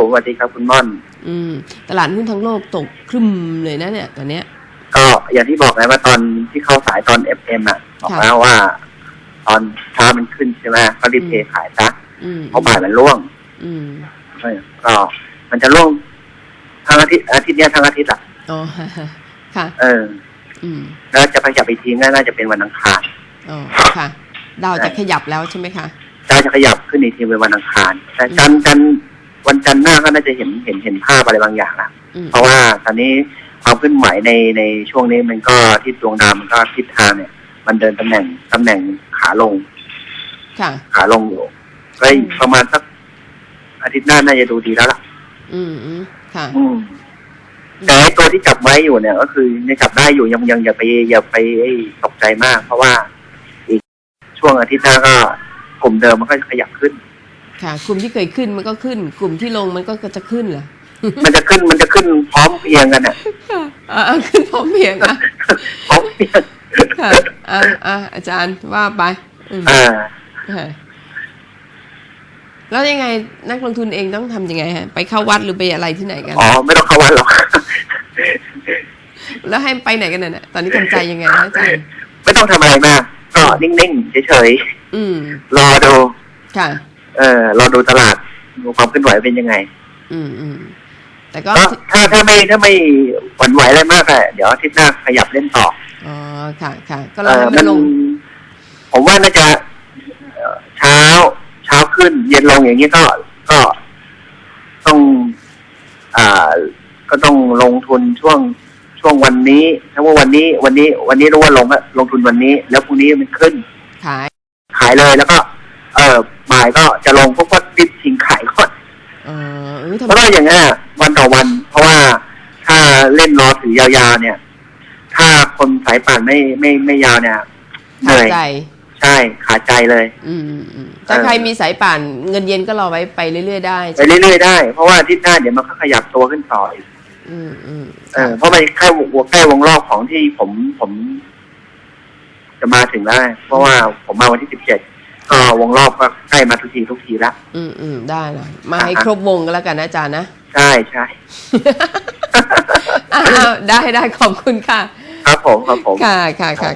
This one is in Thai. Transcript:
ผมสวัสดีครับคุณม่อน อืม ตลาดหุ้นทั้งโลกตกครึมเลยนะเนี่ยตอนเนี้ย ก็อย่างที่บอกไงว่าตอนที่เข้าสายตอน FM อะบอกค่ะแล้วว่า ตอนเช้ามันขึ้นใช่ไหมก็รีบอืมเทขายซะอืมเพราะบ่ายมันร่วง อืมเออก็มันจะร่วงทั้งอาทิตย์อาทิตย์เนี้ยทั้งอาทิตย์อะอ๋อค่ะ เออ อืม แล้วจะไปจับอีกทีก็น่าจะเป็นวันอังคารอ๋อค่ะดาวจะขยับแล้วใช่ไหมคะดาวจะขยับขึ้นอีกทีเป็นวันอังคารแต่จันทร์จันทร์ วันจันทร์หน้าก็น่าจะเห็นเห็นเห็นภาพอะไรบางอย่างละอืมเพราะว่าตอนนี้ความเคลื่อนไหวในในช่วงนี้มันก็ที่ดวงดาวมันก็ทิศทางเนี่ย มันเดินตำแหน่งตำแหน่งขาลงค่ะขาลงอยู่ก็อีกประมาณสักอาทิตย์หน้าน่าจะดูดีแล้วล่ะ อืมอืมค่ะอืมแต่ไอ้ตัวที่จับไว้อยู่เนี่ย ก็คือยังจับได้อยู่ยังยังอย่าไปอย่าไปไอ้ตกใจมาก เพราะว่าอีกช่วงอาทิตย์หน้าก็กลุ่มเดิมมันก็ขยับขึ้น ค่ะ กลุ่มที่เคยขึ้นมันก็ขึ้น กลุ่มที่ลงมันก็จะขึ้นเหรอมันจะขึ้นมันจะขึ้นพร้อมเพรียงกันอะค่ะอ่าขึ้นพร้อมเพรียงอะพร้อมเพรียงค่ะอ่าอ่าอาจารย์ว่าไปอืมอ่าค่ะแล้วยังไงนักลงทุนเองต้องทำยังไงฮะ ไปเข้าวัดหรือไปอะไรที่ไหนกันอ๋อไม่ต้องเข้าวัดหรอกแล้วให้ไปไหนกันน่ะตอนนี้ทำใจยังไงฮะอาจารย์ไม่ต้องทำอะไรมากก็นิ่งๆเฉยอืมๆรอดูค่ะ เออรอดูตลาดดูความเคลื่อนไหวเป็นยังไง อืมอืมแต่ก็ก็ถ้าถ้าไม่ถ้าไม่หวั่นไหวอะไรมากอะเดี๋ยวอาทิตย์หน้าขยับเล่นต่ออ๋อค่ะค่ะก็รเอออให้มัมันนลง ผมว่าน่าจะเอ่อเช้า เช้าขึ้น เย็นลงอย่างนี้ก็ก็ต้อง อ่า ก็ต้องลงทุนช่วงช่วงวันนี้ถ้าว่าวันนี้ วันนี้ วันนี้รู้ว่าลงก็ลงทุนวันนี้ แล้วพรุ่งนี้มันขึ้น ขาย ขายเลยแล้วก็ เออ บ่ายก็จะลงพวกก็ดิบทิ้งขายก่อนเออเออทำเพราะว่าอย่างเงี้ยวันต่อวัน เพราะว่าถ้าเล่นรอถือยาวๆเนี่ย ถ้าคนสายป่านไม่ไม่ไม่ยาวเนี่ยเหขานื่ดอยใจใช่ขาดใจเลยอืมอืมอืมถ้าใครมีสายป่านเงินเย็นก็รอไว้ไปเรื่อยๆได้ไปใช่ไหมเรื่อยๆได้ เพราะว่าอาที่หน้าเดี๋ยวมันก็ขยับตัวขึ้นต่ออีกอืมอืมเออเพราะมันใกล้วงใกล้วงรอบของที่ผมผม จะมาถึงแล้วเพราะว่าผมมาวันที่สิบเจ็ด ก็วงรอบก็ใกล้มาทุกทีทุกทีละอืมอืมได้ละมาให้ครบวงกันแล้วกันนะอาจารย์นะ ใช่ใช่อ้าวได้ได้ขอบคุณค่ะ ครับผมครับผม ค่ะค่ะค่ะ